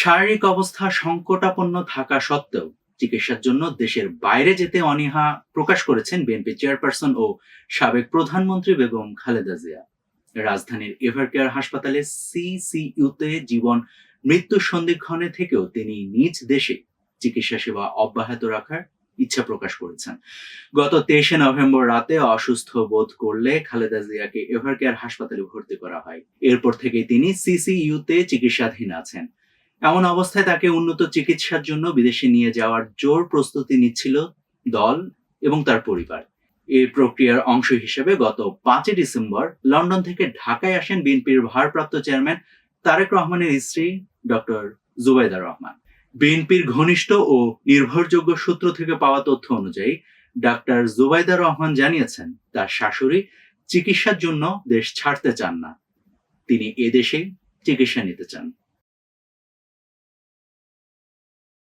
শারীরিক অবস্থা সংকটাপন্ন থাকা সত্ত্বেও চিকিৎসার জন্য দেশের বাইরে যেতে অনীহা প্রকাশ করেছেন বিএনপি চেয়ারপারসন ও সাবেক প্রধানমন্ত্রী বেগম খালেদা জিয়া। রাজধানীর এভারকেয়ার হাসপাতালে সিসিইউতে জীবন মৃত্যু সন্ধিক্ষণে থেকেও তিনি নিজ দেশে চিকিৎসা সেবা অব্যাহত রাখার ইচ্ছা প্রকাশ করেছেন। গত তেইশে নভেম্বর রাতে অসুস্থ বোধ করলে খালেদা জিয়াকে এভারকেয়ার হাসপাতালে ভর্তি করা হয়। এরপর থেকে তিনি সিসিইউতে চিকিৎসাধীন আছেন। এমন অবস্থায় তাকে উন্নত চিকিৎসার জন্য বিদেশে নিয়ে যাওয়ার জোর প্রস্তুতি নিচ্ছিল দল এবং তার পরিবার। এই প্রক্রিয়ার অংশ হিসেবে গত পাঁচই ডিসেম্বর লন্ডন থেকে ঢাকায় আসেন বিএনপির ভারপ্রাপ্ত চেয়ারম্যান তারেক রহমানের স্ত্রী ডক্টর জুবাইদা রহমান। বিএনপির ঘনিষ্ঠ ও নির্ভরযোগ্য সূত্র থেকে পাওয়া তথ্য অনুযায়ী, ডাক্তার জুবাইদা রহমান জানিয়েছেন, তার শাশুড়ি চিকিৎসার জন্য দেশ ছাড়তে চান না। তিনি এদেশে চিকিৎসা নিতে চান।